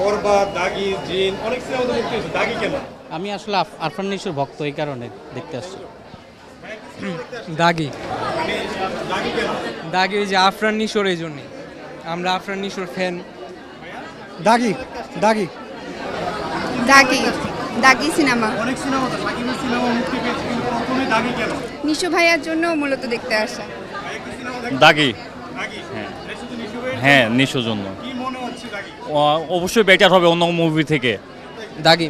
বরবাদ দাগি জিন অনেক সিনেমা তো মুক্তি হয়েছে। দাগি কেন? আমি আসলে আফ- আরফান নিশোর ভক্ত এই কারণে দেখতে আসছি। দাগি। দাগি দাগি ওই যে আফরান নিশোর এই জন্যে। আমরা আফরান নিশোর ফ্যান দাগি দাগি। দাগি দাগি সিনেমা। অনেক সিনেমা তো সাকিবের সিনেমা মুক্তি পেয়েছে কিন্তু প্রথমে দাগি কেন? নিশু ভাইয়ার জন্য মূলত দেখতে আসা। দাগি। নিশু ভাইয়ের হ্যাঁ নিশোর জন্য। অবশ্যই বেটার হবে অন্য মুভি থেকে। দাগি।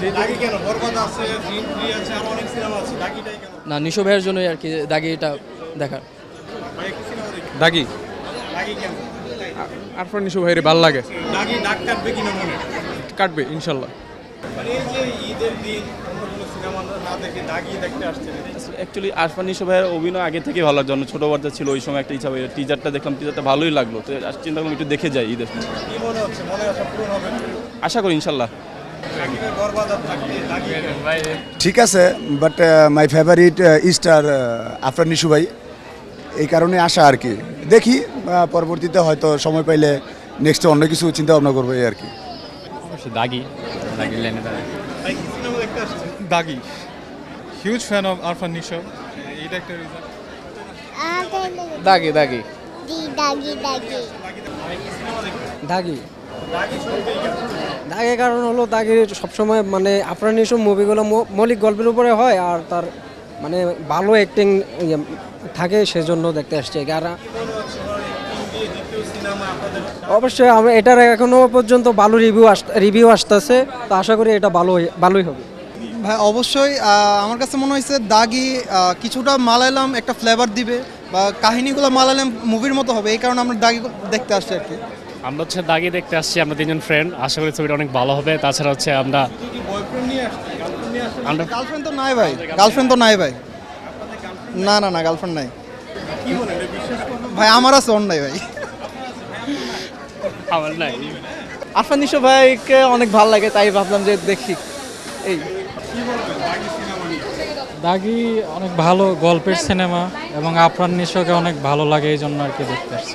যে দাগি কেন? বরবাদ আছে জিন থ্রি আছে আর অনেক সিনেমা আছে। দাগিটাই কেন? না নিশো ভাইয়ের জন্যই আর কি দাগি? এটা দেখার দাগি আরফান নিশো ভাইয়ের ভালো লাগে। দাগি ডাক কাটবে কিনা মনে কাটবে ইনশাল্লাহ। মানে অ্যাকচুয়ালি আরফান নিশো ভাইয়ের অভিনয় আগে থেকে ভালো ছোটো বাচ্চা ছিল ওই সময় একটা ইচ্ছা টিজারটা দেখলাম টিজারটা ভালোই লাগল। তো আর চিন্তা করলাম একটু দেখে যাই ঈদের। মনে মনে আশা পূরণ হবে? আশা করি ইনশাল্লাহ? ঠিক আছে but my favourite star Afran Nisho ভাই। এই কারণে আসা আর কি। দেখি পরবর্তীতে হয়তো সময় পাইলে নেক্সটে অন্য কিছু চিন্তা ভাবনা করব এই আর কি। দাগি। দাগি লাইনে দাগি। Huge fan of Arfan Nisho এটা একটা রিজন দাগি দাগি। দাগি দাগি। দাগি। দাগি দাগের কারণ হলো দাগের সবসময় মানে আফরান নিশো মুভিগুলো মৌ- মৌলিক গল্পের উপরে হয় আর তার মানে ভালো অ্যাক্টিং থাকে সেজন্য দেখতে আসছে। আর অবশ্যই আমরা এটার এখনও পর্যন্ত ভালো রিভিউ রিভিউ আসতেছে তো আশা করি এটা ভালো ভালোই হবে। ভাই অবশ্যই আমার কাছে মনে হয়েছে দাগি কিছুটা মালায়ালাম একটা ফ্লেভার দিবে বা কাহিনীগুলো মালায়ালাম মুভির মতো হবে এই কারণে আমরা দাগি দেখতে আসছি আর কি। আমরা হচ্ছে দাগি দেখতে আসছি আমরা তিনজন ফ্রেন্ড আশা করি ছবিটা অনেক ভালো হবে। তাছাড়া হচ্ছে আমরা কি বয়ফ্রেন্ড নিয়ে আসছেন গার্লফ্রেন্ড নিয়ে আসছেন আমরা গার্লফ্রেন্ড তো নাই ভাই। গার্লফ্রেন্ড তো নাই ভাই। না না না গার্লফ্রেন্ড নাই কি বলেন এটা বিশ্বাস করবেন ভাই আমার আছে অন্যায় ভাই। আমার নাই। আরফান নিশো ভাইকে অনেক ভালো লাগে তাই ভাবলাম যে দেখি। এই। দাগি দাগি অনেক ভালো গল্পের সিনেমা এবং আফরান নিশোকে অনেক ভালো লাগে এই জন্য আর কি দেখতে আসছি।